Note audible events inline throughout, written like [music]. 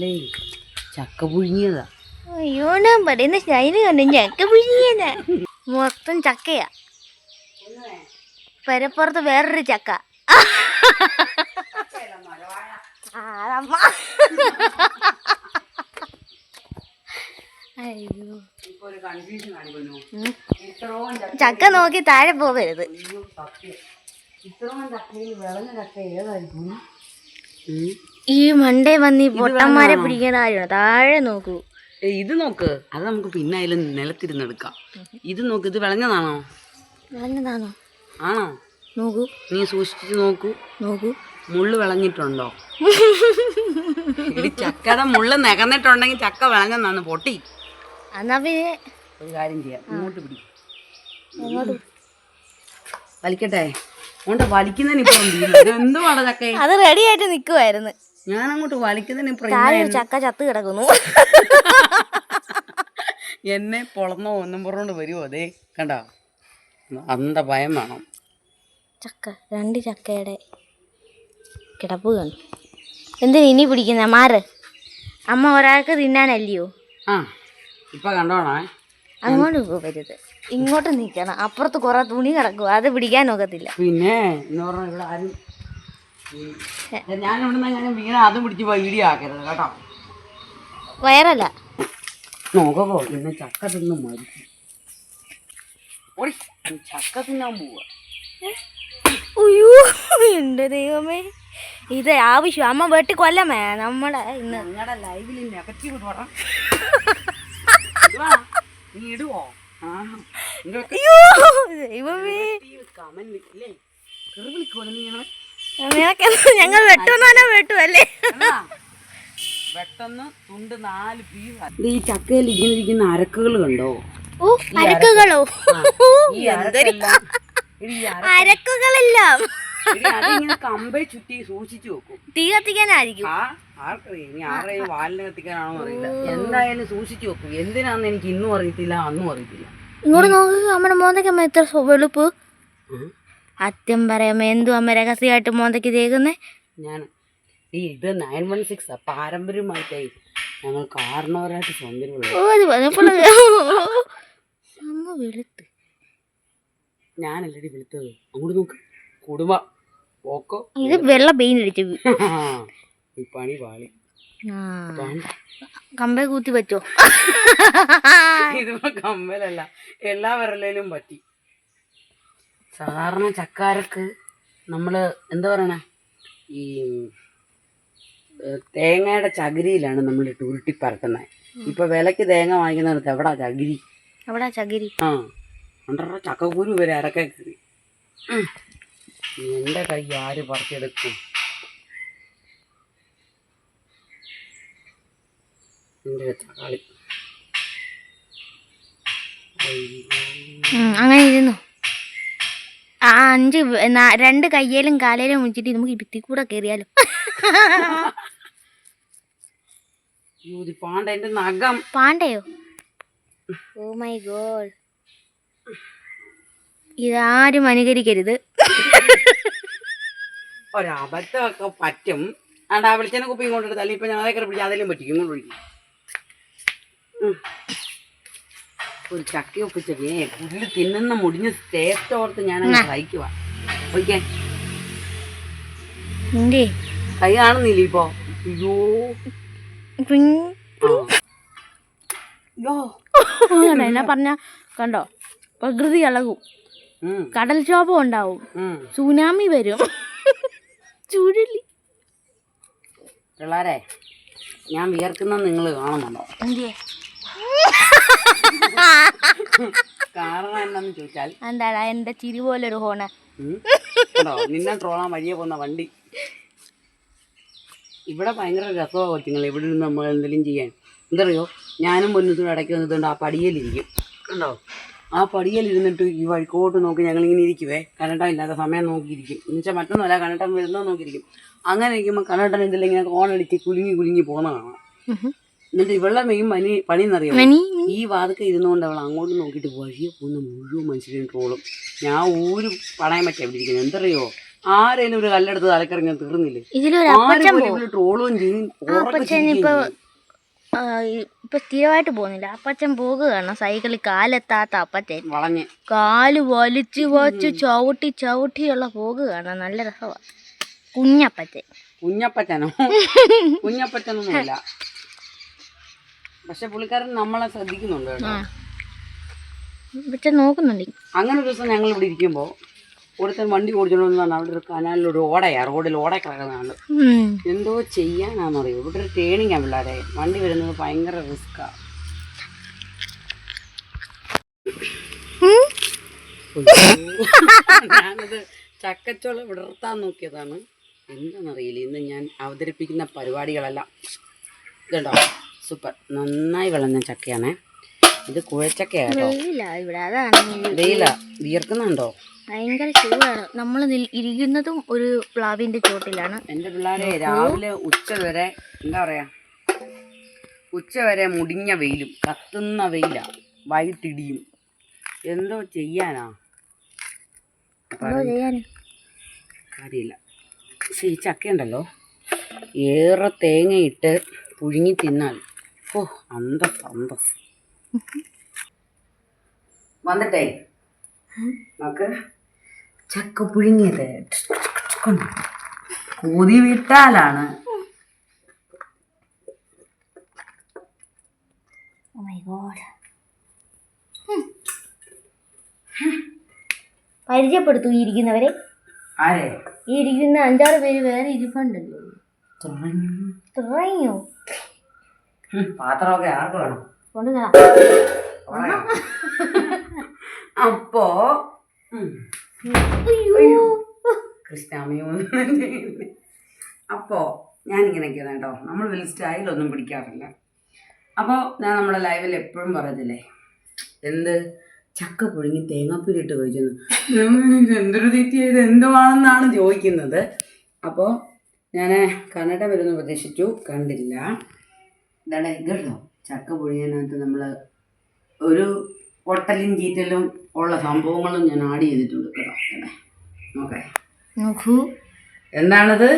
മനസ്സിലായി ചക്ക പുഴുങ്ങിയതാ. അയ്യോ ഞാൻ പറയുന്ന സ്റ്റൈൽ കണ്ടു. ചക്ക പിഴിഞ്ഞതാ മൊത്തം ചക്കയാ. പെരപ്പുറത്ത് വേറൊരു ചക്ക. അയ്യോ ഇപ്പൊ ഒരു കൺഫ്യൂഷൻ കാണിക്കുന്നു ഉം. ചക്ക നോക്കി താഴെ പോവരുത്. ഇത്രയും ചക്കയിൽ വിളഞ്ഞ ചക്ക ഏതായിരിക്കും. ഈ മണ്ടേ വന്ന് ഈ പൊട്ടന്മാരെ പിടിക്കണ പിടിക്കുന്ന കാര്യമാണ് താഴെ നോക്കൂ. ഇത് നോക്ക്. അത് നമുക്ക് പിന്നെ അതിൽ നിലത്തിരുന്നെടുക്കാം ഇത് നോക്ക് ഇത് വിളഞ്ഞതാണോ? വിളഞ്ഞതാണോ? ആണോ? നോക്കൂ. നീ സൂക്ഷിച്ച് നോക്കൂ. നോക്കൂ. മുള്ള് വിളഞ്ഞിട്ടുണ്ടോ? ഇത് ചക്കയുടെ മുള്ള് നികന്നിട്ടുണ്ടെങ്കിൽ ചക്ക വിളഞ്ഞെന്നാണ് പൊട്ടി. എന്നാ പിന്നെ ഒരു കാര്യം ചെയ്യാം. ഇങ്ങോട്ട് പിടി. വലിക്കട്ടെ? അതുകൊണ്ട് വലിക്കുന്നതിന് ഇപ്പം എന്തുവാണ് ചക്ക? അത് റെഡി ആയിട്ട് നിൽക്കുമായിരുന്നു ഞാൻ അങ്ങോട്ട് വലിക്കുന്നതിന് താഴെ ഒരു ചക്ക ചത്ത് കിടക്കുന്നു. എന്നെ പൊളന്നോ ഒന്നും പറഞ്ഞോണ്ട് വരുമോ അതേ കണ്ടോ? അന്ത ഭയം വേണം. ചക്ക രണ്ട് ചക്കയുടെ കിടപ്പ് കണ്ടു. എന്തിനാ ഇനി പിടിക്കുന്ന? മാറ്. അമ്മ ഒരാൾക്ക് തിന്നാനല്ലയോ? ആ ഇപ്പൊ കണ്ടോണേ. അങ്ങോട്ട് പോകരുത് ഇങ്ങോട്ട് നിൽക്കണം അപ്പുറത്ത് കുറെ തുണി കിടക്കും അത് പിടിക്കാൻ ഒക്കത്തില്ല. പിന്നെ എന്ന് പറഞ്ഞാൽ ഇവിടെ ആരും ഞാൻ ഇവിടുന്ന് ഞാൻ വീണ അതും പിടിച്ച് വീഡിയോ ആക്കരുത് കേട്ടോ. വയറല്ല. നോക്കോ പിന്നെ ചക്ക തിന്ന് മരിക്കും. ചക്ക തിന്നാൻ പോവാ. എന്റെ ദൈവമേ. ഇത് ആവശ്യം അമ്മ വെട്ടി കൊല്ലമേ നമ്മളെ ഇന്ന്. നിങ്ങളുടെ ലൈവിൽ നെഗറ്റീവ് നീ ഇടുവോ? ദൈവമേ. കമന്റ് ഇല്ലേ? കെറി വിളിക്കുവാണ് നീ നിനക്കെന്താ ഞങ്ങൾ വെട്ടുന്നാനോ വെട്ടുമല്ലേ അല്ലാ, പെട്ടെന്ന് തുണ്ട് നാല് പീസ്. ഈ ചക്കയിൽ ഇങ്ങനെ ഇരിക്കുന്ന അരക്കുകൾ കണ്ടോ? അരക്കുകളോ? അരക്കുകളെല്ലാം. കമ്പേ ചുറ്റി സൂക്ഷിച്ചു വെക്കും. തീ കത്തിക്കാനായിരിക്കും. ആർക്കറിയാം ഇനി ആരുടെയും വാലിന് കത്തിക്കാനാണോ അറിയില്ല. എന്തായാലും സൂക്ഷിച്ചു വെക്കും. എന്തിനാന്ന് എനിക്ക് ഇന്നും അറിയത്തില്ല അന്നും അറിയത്തില്ല. ഇങ്ങോട്ട് നോക്ക് നമ്മുടെ മോന്തയ്ക്ക് എത്ര വെളുപ്പ്. അത്യം പറയാമ? എന്തു അമ്മ രഹസ്യമായിട്ട് മോന്തയ്ക്ക് തേക്കുന്നേ ഞാൻ ഈ ഇത് നയൻ വൺ സിക്സ് പാരമ്പര്യമായിട്ടായി ഞങ്ങൾ കാരണവരായിട്ട് അമ്മ വെളുത്ത്. ഞാനല്ലടി വിളിച്ചത് അങ്ങോട്ട് നോക്ക്. കുടുംബ ഓക്കോ. ഇത് വെള്ള പെയിൻ അടിച്ചു പണി പാളി. കമ്പ കൂത്തി വെച്ചോ ഇതിപ്പോ കമ്പലല്ല എല്ലാ വിരലിലും പറ്റി. സാധാരണ ചക്കാരക്ക് നമ്മൾ എന്താ പറയണേ? ഈ തേങ്ങയുടെ ചകിരിയിലാണ് നമ്മൾ ഇട്ട് ഉരുട്ടി പരത്തുന്നത് ഇപ്പൊ വിലക്ക് തേങ്ങ വാങ്ങിക്കുന്നിടത്ത് എവിടാ ചകിരി? എവിടാ ചകിരി? ആ രണ്ടര ചക്കക്കുരു വരെ അരക്കെ കയറി എന്റെ കൈ ആര് പറിച്ചെടുക്കും? എന്റെ തക്കാളി. അങ്ങനെ ഇരുന്നു? അഞ്ച് രണ്ട് കയ്യേലും കാലേലും വെച്ചിട്ട് നമുക്ക് ഇപ്പത്തി കൂടെ കയറിയാലോ പാണ്ഡന്റെ നഖം. പാണ്ടയോ? ഓ മൈ ഗോഡ് ഇതാരും അനുകരിക്കരുത്. ഒരബദ്ധമൊക്കെ പറ്റും. ആണ്ടാ വെളിച്ചെണ്ണ കുപ്പി ഇങ്ങോട്ട് എടുത്താൽ ഇപ്പൊ ഞാൻ അതൊക്കെ പിടിച്ച് അതിലും പറ്റിക്കും ഉം. ഒരു ചക്ക ഒപ്പിച്ചേ പുല്ല് തിന്നുന്ന മുടിഞ്ഞ് ടേസ്റ്റ് ഓർത്ത് ഞാൻ അങ്ങ് സഹിക്കുക എന്തേ? കൈ കാണുന്നില്ല ഇപ്പോ? അയ്യോ. എന്നാ പറഞ്ഞ കണ്ടോ? പ്രകൃതി ഇളകും. കടൽ കടൽക്ഷോഭം ഉണ്ടാവും. സുനാമി വരും. ചുഴലി. പിള്ളാരെ ഞാൻ വിയർക്കുന്ന നിങ്ങൾ കാണുന്നുണ്ടോ? എന്തേ കാരണം എന്താന്ന് ചോദിച്ചാൽ? എന്താടാ എന്റെ ചിരി പോലൊരു ഹോണ? നിന്നെ ട്രോളാൻ വഴിയെ പോകുന്ന വണ്ടി. ഇവിടെ ഭയങ്കര രസമാണ് കൊച്ചുങ്ങൾ ഇവിടെ നിന്ന് നമ്മൾ എന്തെങ്കിലും ചെയ്യാൻ. എന്തറിയോ? ഞാനും പൊന്നത്തും ഇടയ്ക്ക് വന്നിട്ടുണ്ട്. ആ പടിയലിരിക്കും. കണ്ടോ? ആ പടിയലിരുന്നിട്ട് ഈ വഴിക്കോട്ട് നോക്കി ഞങ്ങളിങ്ങനെ ഇരിക്കുവേ. കനട്ടം ഇല്ലാത്ത സമയം നോക്കിയിരിക്കും. എന്നുവെച്ചാൽ മറ്റൊന്നുമല്ല കനട്ടം വരുന്നത് നോക്കിയിരിക്കും. അങ്ങനെ ഇരിക്കുമ്പോൾ കനട്ടൻ എന്തെങ്കിലും ഇങ്ങനെ കോണടിച്ച് കുലുങ്ങി കുലുങ്ങി പോകുന്ന കാണാം എന്നിട്ട് ഇവളുടെ മെയിൻ പനി പണി എന്നറിയാം ഈ വാതക്കെ ഇരുന്നുകൊണ്ട് അവൾ അങ്ങോട്ട് നോക്കിയിട്ട് വഴിയെ പോകുന്ന മുഴുവൻ മനുഷ്യരെയും ട്രോളും. ഞാൻ ഊര് പണയം പറ്റാ ഇവിടെ ഇരിക്കുന്നത് എന്തറിയോ? ആരേലും ഒരു കല്ലെടുത്ത് തലക്കറിഞ്ഞാൽ തീർന്നില്ലേ? ആരും ട്രോളും ചെയ്യും. ഇപ്പൊ. സ്ഥിരമായിട്ട് പോകുന്നില്ല. അപ്പച്ചൻ പോകുകയാണ്. സൈക്കിളിൽ കാലെത്താത്ത അപ്പച്ചൻ. വളഞ്ഞ്. കാൽ വലിച്ച് വലിച്ച് ചവിട്ടി ചവിട്ടിയുള്ള പോകുകയാണ്. നല്ല രസമാണ് കുഞ്ഞപ്പച്ചൻ. കുഞ്ഞപ്പച്ചനോ? [laughs] കുഞ്ഞപ്പച്ചനൊന്നുമില്ല. പക്ഷെ പുള്ളിക്കാരൻ നമ്മളെ ശ്രദ്ധിക്കുന്നുണ്ട് കേട്ടോ. അപ്പച്ചൻ നോക്കുന്നുണ്ട്. അങ്ങനെ ഒരു ദിവസം ഞങ്ങൾ ഇവിടെ ഇരിക്കുമ്പോൾ ഒരുത്തൻ വണ്ടി ഓടിച്ചോണ്ട് വന്ന് അവിടെ ഒരു കനാലിലൊരു ഓടയാ. റോഡിൽ ഓട കിടക്കുന്നതാണ്. എന്തോ ചെയ്യാനാണെന്നറിയോ ഇവിടെ ഒരു ട്രെയിനിങ് ആ പിള്ളേരെ. വണ്ടി വരുന്നത് ഭയങ്കര റിസ്ക്കാ. ഞാനത് ചക്കച്ചോളം വിടർത്താൻ നോക്കിയതാണ്. എന്താണെന്നറിയില്ല ഇന്ന് ഞാൻ അവതരിപ്പിക്കുന്ന പരിപാടികളെല്ലാം. ഇതുണ്ടോ? സൂപ്പർ. നന്നായി വിളഞ്ഞ ചക്കയാണേ. ഇത് കുഴച്ചക്കയാട്ടോ. വെയിലാ വിയർക്കുന്നുണ്ടോ? ഭയങ്കര ചൂടാണ്. നമ്മൾ ഇരിക്കുന്നതും ഒരു പ്ലാവിന്റെ ചോട്ടിലാണ് എന്റെ പിള്ളേരെ രാവിലെ ഉച്ച വരെ എന്താ പറയാ ഉച്ച വരെ മുടിഞ്ഞ വെയിലും കത്തുന്ന വെയിലാ. വൈകിട്ടിടിയും. എന്തോ ചെയ്യാനാ? കാര്യമില്ല. പക്ഷെ ഈ ചക്കയുണ്ടല്ലോ. ഏറെ തേങ്ങയിട്ട് പുഴുങ്ങി തിന്നാൽ ഓ അന്തസ് അന്തസ് വന്നിട്ടേ. നമുക്ക് ചക്ക പുഴുങ്ങിയത്. കൂതി വിട്ടാലാണ്. Oh. പരിചയപ്പെടുത്തു ഈ ഇരിക്കുന്നവരെ. ആരെ? ഈ ഇരിക്കുന്ന അഞ്ചാറ് പേര് വേറെ ഇരിപ്പുണ്ടല്ലോ. തുടങ്ങി. തുടങ്ങിയോ പാത്രമൊക്കെ ആർക്ക് വേണം? അപ്പോ കാണാം. പറയാം. അപ്പോ ഞാൻ ഇങ്ങനെ കൃഷ്ണാമ്മയും അപ്പോൾ ഞാനിങ്ങനെയൊക്കെയാണ് കേട്ടോ. നമ്മൾ വലിയ സ്റ്റൈലൊന്നും പിടിക്കാറില്ല. അപ്പോൾ ഞാൻ നമ്മുടെ ലൈവിൽ എപ്പോഴും പറയത്തില്ലേ എന്ത്? ചക്ക പുഴുങ്ങി തേങ്ങാപ്പുരിട്ട് കഴിച്ചെന്ന് എന്തൊരു തെറ്റി ചെയ്ത് എന്തുവാണെന്നാണ് ചോദിക്കുന്നത്. അപ്പോൾ ഞാൻ കന്നഡ വരുന്ന പ്രതീക്ഷിച്ചു. കണ്ടില്ല. ഇതാണ് കേട്ടോ ചക്ക പൊഴിയാനകത്ത് നമ്മൾ ഒരു പൊട്ടലും ചീറ്റലും ഉള്ള സംഭവങ്ങളും ഞാൻ ആഡ് ചെയ്തിട്ടുണ്ട് കേട്ടോ. നോക്കേ. നോക്കൂ. എന്താണത്?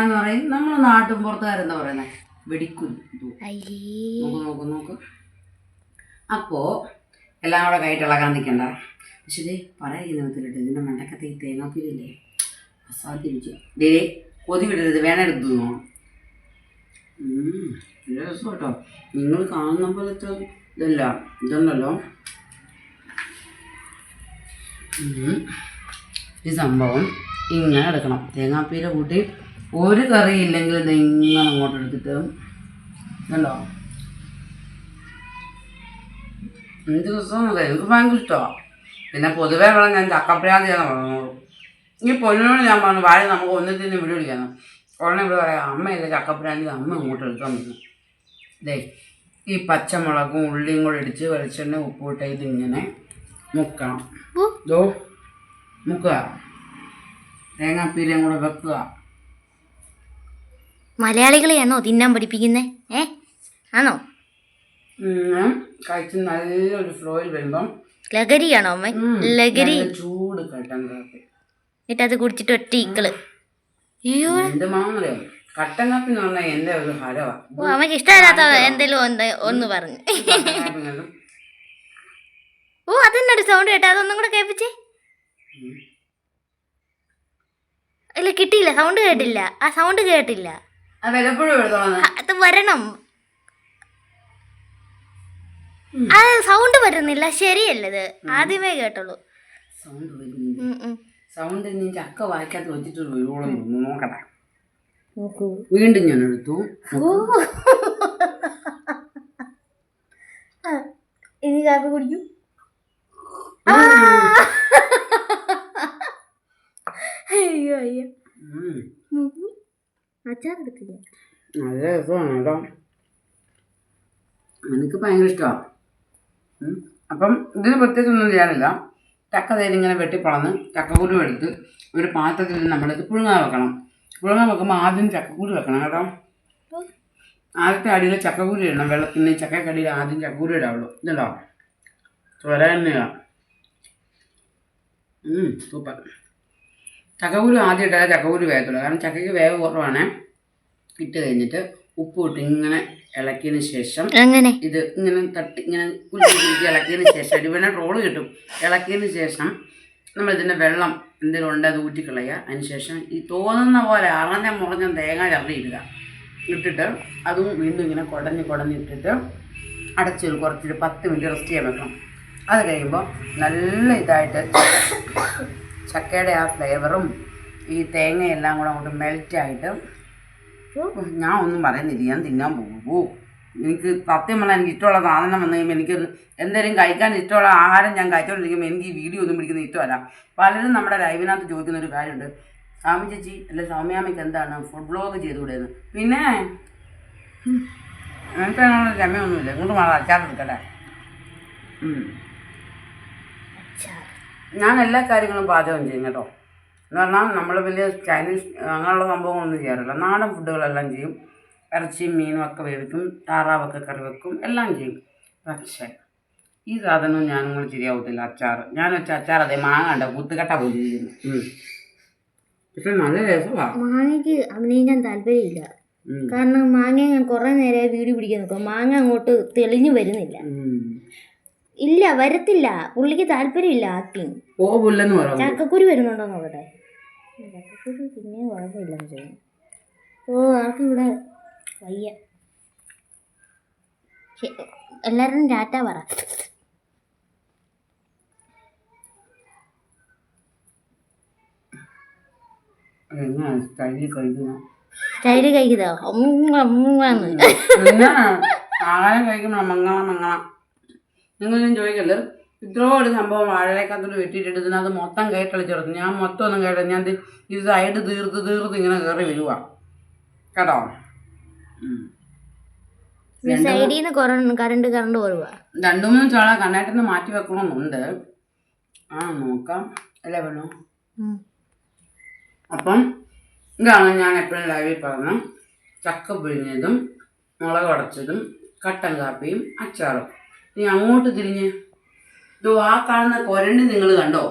എന്ന് പറയും. നമ്മളെ നാട്ടും പുറത്തുകാരെന്താ പറയുന്നത് വെടിക്കുന്നു. നോക്ക് നോക്ക് നോക്ക്. അപ്പോ എല്ലാം കൂടെ കൈയിട്ട് ഇളകാൻ നിൽക്കണ്ട പക്ഷേ ഇത് പറയുന്ന വിധത്തിലിട്ട് ഇതിന്റെ മണ്ടക്കത്തെ ഈ തേങ്ങാപ്പീരില്ലേ? അസാധ്യ കൊതി വിടരുത്. വേണം എടുത്തു രസം നിങ്ങൾ കാണുന്ന പോലത്തെ ഇതല്ല ഇതുണ്ടല്ലോ. ഈ സംഭവം ഇങ്ങനെ എടുക്കണം. തേങ്ങാപ്പീര കൂട്ടി ഒരു കറി ഇല്ലെങ്കിൽ ഇത് ഇങ്ങനെ അങ്ങോട്ട് എടുത്തിട്ട് ഇതുണ്ടോ? എന്ത് രസമാണ് എനിക്ക് ഭയങ്കര ഇഷ്ടമാണ്. പിന്നെ പൊതുവേ വേണം ഞാൻ ചക്കപ്രാന്തിയാന്ന് പറഞ്ഞോളൂ. ഈ പൊന്നിനോട് ഞാൻ പറഞ്ഞു വാഴ നമുക്ക് ഒന്നിൽ ഇവിടെ വിളിക്കണം ഉടനെ ഇവിടെ പറയാം അമ്മയല്ലേ ചക്കപ്രാന്തി അമ്മ ഇങ്ങോട്ട് എടുക്കാൻ പറ്റും ദേ ഈ പച്ചമുളകും ഉള്ളിയും കൂടെ ഇടിച്ച് വെളിച്ചെണ്ണ ഉപ്പിട്ട് ഇതിങ്ങനെ മുക്കണം. ദോ മുക്കുക. തേങ്ങാപ്പീരയും കൂടെ വെക്കുക. മലയാളികളെയാണോ തിന്നാൻ പഠിപ്പിക്കുന്നേ? ഏ? ആണോ? കഴിച്ച് നല്ലൊരു ഫ്ലോയിൽ വരുമ്പം ലഹരിയാണോ അമ്മ? ലഗരി. ലഹരി ചൂട് കട്ടൻ കാപ്പി. എന്നിട്ട് അത് കുടിച്ചിട്ട് ഒറ്റ ഇക്കൾ. എന്ത് മാമറിയോ കട്ടൻ കാപ്പി എന്ന് പറഞ്ഞാൽ ഒരു ഹരവാണ് അമ്മയ്ക്ക് ഇഷ്ടമില്ലാത്ത എന്തെങ്കിലും ഒന്ന് ഒന്ന് പറഞ്ഞു. ഓ അതെന്നൊരു സൗണ്ട് കേട്ടോ? അതൊന്നും കൂടെ കേൾപ്പിച്ചേ. ഇല്ല കിട്ടിയില്ല സൗണ്ട് കേട്ടില്ല. ആ സൗണ്ട് കേട്ടില്ല. അത് വരണം. ആ സൗണ്ട് വരുന്നില്ല ശരിയല്ലത് ആദ്യമേ കേട്ടുള്ളൂ സൗണ്ട് ഉം. സൗണ്ട് നിന്റെ അക്ക വായിക്കാത്ത വെച്ചിട്ട് വരുവോളം. നോക്കട്ടെ. നോക്കൂ. വീണ്ടും ഞാൻ എടുത്തു. ഇനി കാപ്പി കുടിക്കൂ. അയ്യോ അയ്യോ. ഉം. നോക്കൂ. അച്ചാർ എടുത്തില്ല? നല്ല രസമാണ് കേട്ടോ. എനിക്ക് ഭയങ്കര ഇഷ്ടമാണ് അപ്പം ഇതിന് പ്രത്യേകിച്ച് ഒന്നും ചെയ്യാനില്ല. ചക്ക തേരിങ്ങനെ വെട്ടിപ്പളന്ന് ചക്കക്കുരു എടുത്ത് ഒരു പാത്രത്തിൽ നമ്മളത് പുഴുങ്ങാൻ വെക്കണം. പുഴുങ്ങാൻ വെക്കുമ്പോൾ ആദ്യം ചക്കക്കുരു വെക്കണം കേട്ടോ. ആദ്യത്തെ അടിയിൽ ചക്കക്കുരു ഇടണം. വെള്ളത്തിന് ചക്കക്കടിയിൽ ആദ്യം ചക്കക്കുരു ഇടാവുള്ളൂ. ഇതുണ്ടോ? ചുര തന്നെയാണ് സൂപ്പർ. ചക്കക്കുരു ആദ്യം ഇട്ടാൽ ചക്കക്കുരു വേഗത്തുള്ളൂ കാരണം ചക്കയ്ക്ക് വേവ് കുറവാണ്. ഇട്ട് കഴിഞ്ഞിട്ട് ഉപ്പ് ഇട്ട് ഇങ്ങനെ ഇളക്കിയതിന് ശേഷം അങ്ങനെ ഇത് ഇങ്ങനെ തട്ടി ഇങ്ങനെ കുലുക്കി കുലുക്കി ഇളക്കിയതിന് ശേഷം ഒരു വേണ റോൾ കിട്ടും. ഇളക്കിയതിന് ശേഷം നമ്മൾ ഇതിന്റെ വെള്ളം എന്തെങ്കിലും ഉണ്ട് അത് ഊറ്റിക്കളയുക അതിന് ശേഷം ഈ തോന്നുന്ന പോലെ അറഞ്ഞ മുറഞ്ഞ തേങ്ങ ചറിയിടുക ഇട്ടിട്ട് അതും വീണ്ടും ഇങ്ങനെ കുടഞ്ഞ് കുടഞ്ഞിട്ടിട്ട് അടച്ചൊരു കുറച്ചൊരു പത്ത് മിനിറ്റ് റെസ്റ്റ് ചെയ്യാൻ വെക്കണം. അത് കഴിയുമ്പോൾ നല്ല ഇതായിട്ട് ചക്കയുടെ ആ ഫ്ലേവറും ഈ തേങ്ങയെല്ലാം കൂടെ അങ്ങോട്ട് മെൽറ്റായിട്ട് ഞാൻ ഒന്നും പറയുന്നില്ല. ഞാൻ തിന്നാൻ പോകുമോ എനിക്ക് സത്യം പറഞ്ഞാൽ എനിക്ക് ഇഷ്ടമുള്ള സാധനം വന്നു കഴിയുമ്പോൾ എനിക്ക് എന്തെങ്കിലും കഴിക്കാൻ ഇഷ്ടമുള്ള ആഹാരം ഞാൻ കഴിച്ചുകൊണ്ടിരിക്കുമ്പോൾ എനിക്ക് ഈ വീഡിയോ ഒന്നും പിടിക്കുന്ന ഇഷ്ടമല്ല. പലരും നമ്മുടെ ലൈവിനകത്ത് ചോദിക്കുന്ന ഒരു കാര്യമുണ്ട്. സ്വാമി ചേച്ചി അല്ലെ സൗമ്യാമിക്ക് എന്താണ് ഫുഡ് ബ്ലോഗ് ചെയ്തുകൂടെയെന്ന് പിന്നെ എനിക്ക് അതിനുള്ള രമയൊന്നുമില്ല ഇങ്ങോട്ട് മാറാം അച്ചാറെടുക്കട്ടെ എടുക്കട്ടെ. ഞാൻ എല്ലാ കാര്യങ്ങളും പാചകം ചെയ്യും കേട്ടോ. എന്ന് പറഞ്ഞാൽ നമ്മൾ വലിയ ചൈനീസ് അങ്ങനെയുള്ള സംഭവങ്ങളൊന്നും ചെയ്യാറില്ല. നാടൻ ഫുഡുകളെല്ലാം ചെയ്യും. ഇറച്ചിയും മീനും ഒക്കെ വേവിക്കും താറാവൊക്കെ കറി വെക്കും എല്ലാം ചെയ്യും. പക്ഷേ ഈ സാധനവും ഞാനും കൂടെ ശരിയാവത്തില്ല. അച്ചാർ ഞാൻ വെച്ച അച്ചാർ അതെ മാങ്ങ ഉണ്ട് കുത്തുകട്ട പോലെ ഇരിക്കുന്നു ഉം. പക്ഷെ നല്ല രസമാണ് മാങ്ങയ്ക്ക് അഭിനയിക്കാൻ താല്പര്യമില്ല. കാരണം മാങ്ങ ഞാൻ കുറേ നേരമായി വീട് പിടിക്കാൻ നോക്കും മാങ്ങ അങ്ങോട്ട് തെളിഞ്ഞു വരുന്നില്ല. ഇല്ല വരത്തില്ല. പുള്ളിക്ക് താല്പര്യമില്ല ആക്ടിങ്. പറയാം. ചക്കക്കുരു വരുന്നുണ്ടോ നോക്കട്ടെ ചക്കക്കുരു പിന്നെയും കുഴപ്പമില്ലെന്ന് തോന്നുന്നു ഓ ആർക്കിവിടെ വയ്യ. എല്ലാവരും ടാറ്റ പറ. എങ്ങനെയാണ് സ്റ്റൈലിൽ കഴിക്കുന്നത് സ്റ്റൈൽ കഴിക്കുന്നോ? അമ്മന്ന് പിന്നെ ആഹാരം കഴിക്കുമ്പോൾ മങ്ങള മങ്ങള നിങ്ങളൊന്നും ചോദിക്കല്ലേ? ഇത്രോ ഒരു സംഭവം വാഴക്കാത്തോട് വെട്ടിയിട്ടിട്ട് ഇതിനകത്ത് മൊത്തം കയറ്റളിച്ചെടുത്തു ഞാൻ മൊത്തം ഒന്നും കേട്ടോ ഞാൻ ഇത് സൈഡ് തീർത്ത് തീർത്ത് ഇങ്ങനെ കയറി വരുക കേട്ടോ? ഉം. സൈഡിൽ നിന്ന് കുറേ കറണ്ട് കറണ്ട് കുറവാ രണ്ടു മൂന്ന് ചോള കണ്ണാട്ടിന്ന് മാറ്റി വെക്കണമെന്നുണ്ട് ആ നോക്കാം. അല്ലേ വേണോ അപ്പം ഇതാണ് ഞാൻ എപ്പോഴും ലൈവിൽ പറഞ്ഞ ചക്ക പിഴിഞ്ഞതും മുളക് ഉടച്ചതും കട്ടൻ കാപ്പിയും അച്ചാറും. ഇനി അങ്ങോട്ട് തിരിഞ്ഞ് ഇതോ ആ കാണുന്ന കൊരണ്ട് നിങ്ങൾ കണ്ടോ?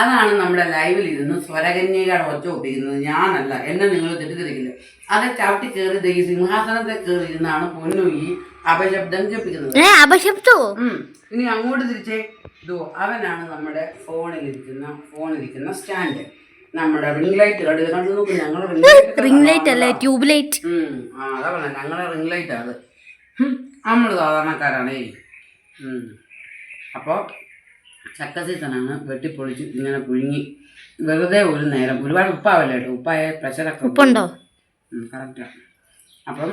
അതാണ് നമ്മുടെ ലൈവിൽ ഇരുന്ന് സ്വരകന്യകയുടെ ഒച്ച ഒപ്പിക്കുന്നത്. ഞാനല്ല എന്നെ നിങ്ങൾ തെറ്റിദ്ധരിക്കില്ല? അത് ചവിട്ടി കയറി ഈ സിംഹാസനത്തെ കയറി ഇരുന്നാണ് പൊന്നു ഈ അപശബ്ദം കേൾപ്പിക്കുന്നത്. അപശബ്ദോ? ഇനി അങ്ങോട്ട് തിരിച്ചേ. ഇതോ അവനാണ് നമ്മുടെ ഫോണിലിരിക്കുന്ന ഫോണിലിരിക്കുന്ന സ്റ്റാൻഡ്. നമ്മുടെ റിംഗ് ലൈറ്റ് കണ്ടു കണ്ടു നോക്ക് ഞങ്ങളുടെ റിംഗ് ലൈറ്റ് അല്ലേ? ട്യൂബ് ലൈറ്റ് ആ അതാ പറഞ്ഞ ഞങ്ങളുടെ റിംഗ് ലൈറ്റ് അത്. നമ്മൾ സാധാരണക്കാരാണേ. അപ്പോൾ ചക്ക സീസണാണ് വെട്ടിപ്പൊളിച്ച് ഇങ്ങനെ പുഴുങ്ങി. വെറുതെ ഒരു നേരം. ഒരുപാട് ഉപ്പാവല്ലേ കേട്ടോ? ഉപ്പായ പ്രഷറൊക്കെ ഉപ്പുണ്ടോ? കറക്റ്റാണ് അപ്പം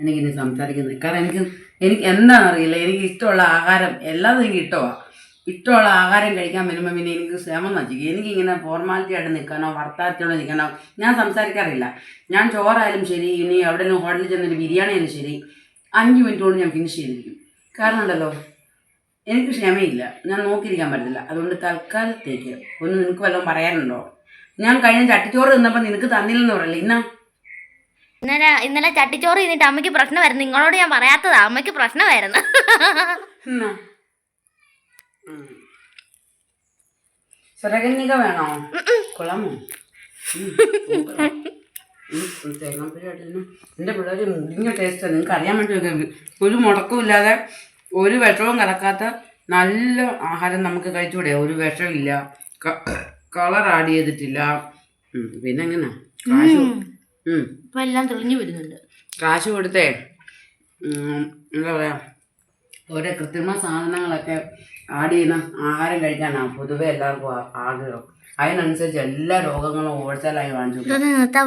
എനിക്കിനി സംസാരിക്കുന്നത് കാരണം എനിക്ക് എനിക്ക് എന്താണെന്ന് അറിയില്ല. എനിക്ക് ഇഷ്ടമുള്ള ആഹാരം എല്ലാം എനിക്ക് ഇഷ്ടമാണ് ഇഷ്ടമുള്ള ആഹാരം കഴിക്കാൻ വരുമ്പോൾ പിന്നെ എനിക്ക് ക്ഷേമം നശിക്കും. എനിക്കിങ്ങനെ ഫോർമാലിറ്റി ആയിട്ട് നിൽക്കാനോ വർത്താനത്തോടെ നിൽക്കാനോ ഞാൻ സംസാരിക്കാറില്ല. ഞാൻ ചോറായാലും ശരി ഇനി എവിടെയെങ്കിലും ഹോട്ടലിൽ ചെന്നൊരു ബിരിയാണി ആയാലും ശരി അഞ്ച് മിനിറ്റ് കൊണ്ട് ഞാൻ ഫിനിഷ് ചെയ്തിരിക്കും കാരണം ഉണ്ടല്ലോ എനിക്ക് ക്ഷമയില്ല. ഞാൻ നോക്കിയിരിക്കാൻ പറ്റത്തില്ല. അതുകൊണ്ട് തൽക്കാലത്തേക്ക് ഒന്ന് നിനക്ക് വല്ലതും പറയാനുണ്ടോ? ഞാൻ കഴിഞ്ഞ ചട്ടിച്ചോറ് തിന്നപ്പോൾ നിനക്ക് തന്നില്ലെന്ന് പറയില്ല ഇന്ന. ഇന്നലെ ഇന്നലെ ചട്ടിച്ചോറ് ചെയ്തിട്ട് അമ്മയ്ക്ക് പ്രശ്നമായിരുന്നു നിങ്ങളോട് ഞാൻ പറയാത്തതാ. അമ്മയ്ക്ക് പ്രശ്നമായിരുന്നു. എന്നാ സ്വരകന്യക വേണോ? കുളമോ ഉം, എന്റെ പിള്ളേര് പിള്ളേർ മുടിഞ്ഞ ടേസ്റ്റ് നിങ്ങൾക്ക് അറിയാൻ വേണ്ടി ഒരു മുടക്കവും ഇല്ലാതെ ഒരു വിഷവും കലക്കാത്ത നല്ല ആഹാരം നമുക്ക് കഴിച്ചുകൂടെ ഒരു വിഷമില്ല കളർ ആഡ് ചെയ്തിട്ടില്ല. പിന്നെ എങ്ങനെ കാശ് എല്ലാം തെളിഞ്ഞു വരുന്നുണ്ട്. കാശ് കൊടുത്തേ. എന്താ പറയാ? ഓരോ കൃത്രിമ സാധനങ്ങളൊക്കെ ആഡ് ചെയ്യുന്ന ആഹാരം കഴിക്കാനാണ് പൊതുവെ എല്ലാവർക്കും ആഗ്രഹം. അതിനനുസരിച്ച് എല്ലാ രോഗങ്ങളും ഓഴ്ചലായി വാങ്ങിച്ചു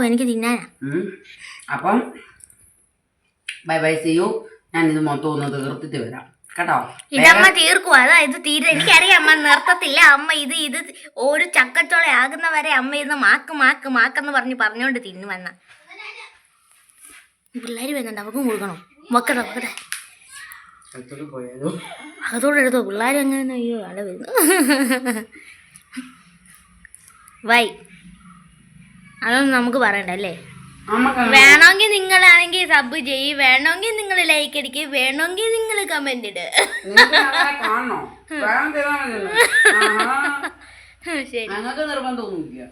എനിക്ക് തിന്നാനാ. അപ്പം ബൈ ബൈ സി യു ഞാൻ ഇത് മൊത്തം ഒന്ന് തീർത്തിട്ട് വരാം. കേട്ടോ? ഇതമ്മ തീർക്കും അതാ ഇത് തീരെ എനിക്കറിയാം അമ്മ നിർത്തത്തില്ല. അമ്മ ഇത് ഇത് ഒരു ചക്കച്ചോള ആകുന്നവരെ അമ്മ ഇത് മാക്ക് മാക്ക് മാക്കെന്ന് പറഞ്ഞ് പറഞ്ഞോണ്ട് തിന്നു വന്ന. പിള്ളേര് വരുന്നുണ്ട് അവർക്കും കൊടുക്കണം. മക്കട മക്കട അതോടെ എടുത്തോ. പിള്ളേർ അങ്ങനെ അയ്യോ അല്ല വരുന്നു. വൈ. അതൊന്നും നമുക്ക് പറയണ്ട അല്ലേ? വേണമെങ്കിൽ നിങ്ങളാണെങ്കിൽ സബ് ചെയ്യ് വേണമെങ്കിൽ നിങ്ങൾ ലൈക്ക് അടിക്ക് വേണമെങ്കിൽ നിങ്ങൾ കമന്റ് ഇട്. [laughs] ശരി. ഞങ്ങൾക്ക് നിർബന്ധമൊന്നുമില്ല.